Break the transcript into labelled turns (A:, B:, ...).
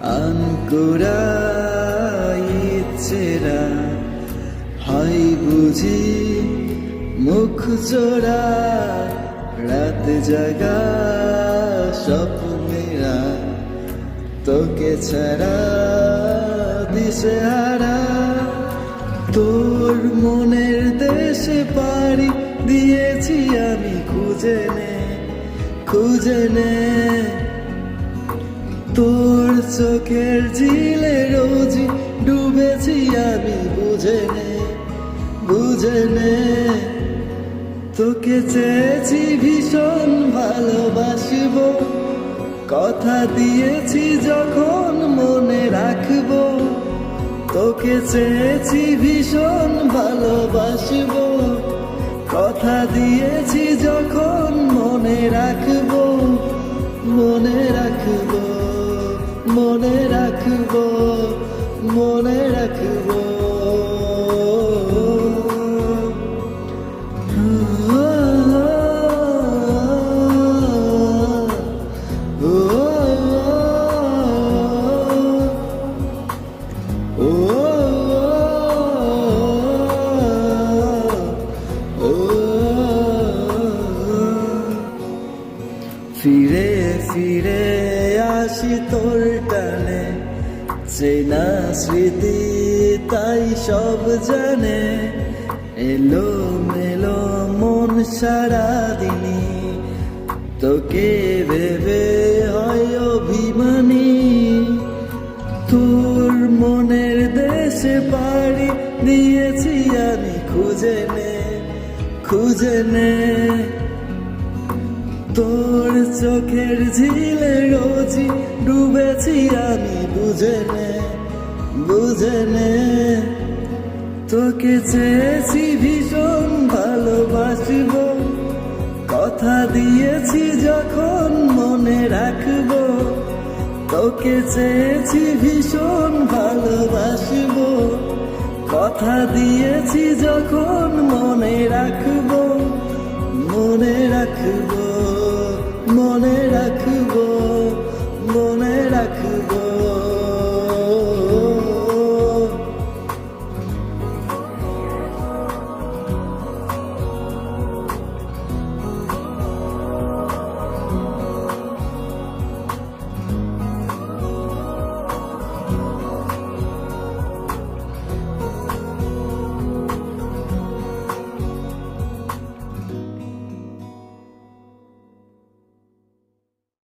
A: আনকোরা ইচ্ছেরা, হয় বুঝি মুখ চোরা, রাত জাগা স্বপ্নেরা। তোকে ছাড়া দিশে হারা, তোর মনের দেশে পারি দিয়েছি আমি খুঁজে নে খুঁজে নে। তোর চোখের ঝিলে রোজি ডুবেছি আমি, বুঝে নে বুঝে নে। তোকে চেয়েছি ভীষণ ভালোবাসব, কথা দিয়েছি যখন মনে রাখব। তোকে চেয়েছি ভীষণ ভালোবাসব, কথা দিয়েছি যখন মনে রাখব মনে রাখব। মনে রাখব মনে রাখব। ফিরে ফিরে আসি তোর টানে। চেনা স্মৃতি তাই সব জানে। এলো মেলো মন সারাদিনী তোকে ভেবে হয় অভিমানী। তোর মনের দেশে পাড়ি দিয়েছি আমি, খুঁজে নে খুঁজে নে। তোর চোখের ঝিলে রোজি ডুবেছি আমি, বুঝে নে বুঝে নে। তোকে চেয়েছি ভীষণ ভালোবাসব, কথা দিয়েছি যখন মনে রাখব। তোকে চেয়েছি ভীষণ ভালোবাসব, কথা দিয়েছি যখন মনে রাখব মনে রাখব। রাখব মনে রাখব।